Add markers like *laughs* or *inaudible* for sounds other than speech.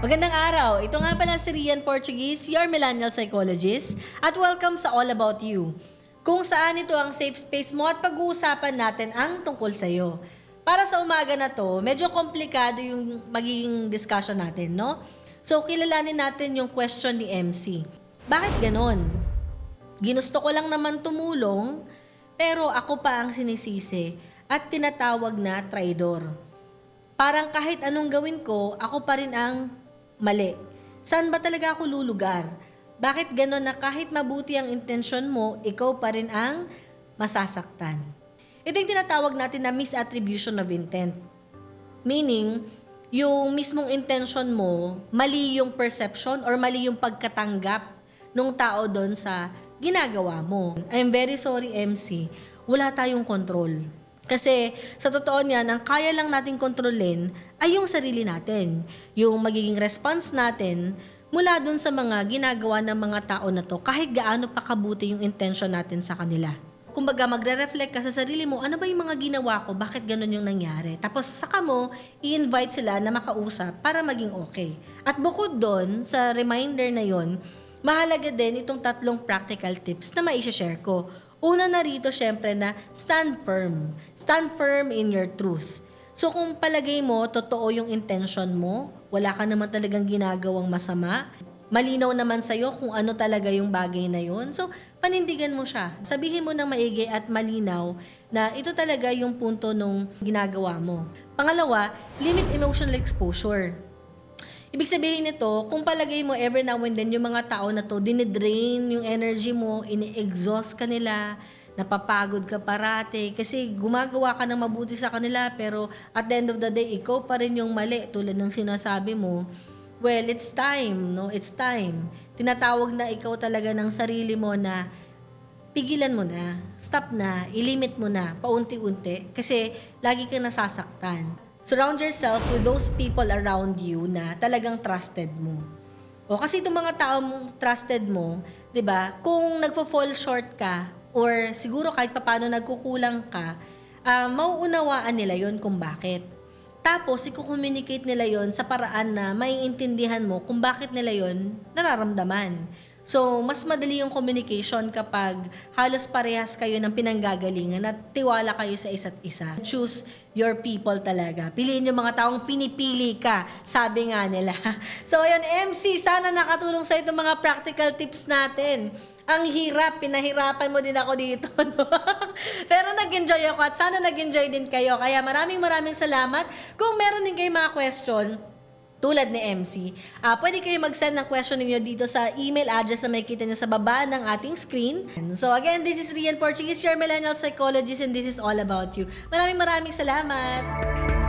Magandang araw. Ito nga pala si Rian Portuguese, your millennial psychologist, at welcome sa All About You. Kung saan ito ang safe space mo at pag-uusapan natin ang tungkol sa iyo. Para sa umaga na to, medyo komplikado yung magiging discussion natin, no? So, kilalanin natin yung question ni MC. Bakit ganon? Ginusto ko lang naman tumulong, pero ako pa ang sinisisi at tinatawag na traidor. Parang kahit anong gawin ko, ako pa rin ang mali. Saan ba talaga ako lulugar? Bakit ganon na kahit mabuti ang intensyon mo, ikaw pa rin ang masasaktan? Ito yung tinatawag natin na misattribution of intent. Meaning, yung mismong intention mo, mali yung perception or mali yung pagkatanggap nung tao doon sa ginagawa mo. I'm very sorry, MC. Wala tayong control. Kasi sa totoo niyan, ang kaya lang nating kontrolin ay yung sarili natin. Yung magiging response natin mula dun sa mga ginagawa ng mga tao na to kahit gaano pa kabuti yung intention natin sa kanila. Kumbaga, magre-reflect ka sa sarili mo, ano ba yung mga ginawa ko, bakit ganun yung nangyari. Tapos saka mo, i-invite sila na makausap para maging okay. At bukod doon, sa reminder na yon, mahalaga din itong tatlong practical tips na maisha-share ko. Una na rito, syempre, na stand firm. Stand firm in your truth. So kung palagay mo, totoo yung intention mo, wala ka naman talagang ginagawang masama, malinaw naman sa'yo kung ano talaga yung bagay na yun. So, panindigan mo siya. Sabihin mo ng maigi at malinaw na ito talaga yung punto nung ginagawa mo. Pangalawa, limit emotional exposure. Ibig sabihin nito, kung palagay mo every now and then yung mga tao na to, dinidrain yung energy mo, ini-exhaust ka nila, napapagod ka parate, kasi gumagawa ka ng mabuti sa kanila, pero at the end of the day, ikaw pa rin yung mali, tulad ng sinasabi mo, well, it's time, no? It's time. Tinatawag na ikaw talaga ng sarili mo na pigilan mo na, stop na, ilimit mo na, paunti-unti, kasi lagi kang nasasaktan. Surround yourself with those people around you na talagang trusted mo. O kasi itong mga taong trusted mo, 'di ba? Kung nagfo-fall short ka or siguro kahit papaano nagkukulang ka, ah, mauunawaan nila 'yon kung bakit. Tapos, i-communicate nila yon sa paraan na maiintindihan mo kung bakit nila yon nararamdaman. So, mas madali yung communication kapag halos parehas kayo ng pinanggagalingan at tiwala kayo sa isa't isa. Choose your people talaga. Piliin yung mga taong pinipili ka, sabi nga nila. *laughs* So, ayun, MC, sana nakatulong sa itong mga practical tips natin. Ang hirap, pinahirapan mo din ako dito. *laughs* No? Pero nag-enjoy ako at sana nag-enjoy din kayo. Kaya maraming maraming salamat. Kung meron din kayo mga question, tulad ni MC, ah pwede kayo mag-send ng question ninyo dito sa email address na makikita nyo sa baba ng ating screen. So again, this is Rian Portuguese, your millennial psychologist, and this is all about you. Maraming maraming salamat!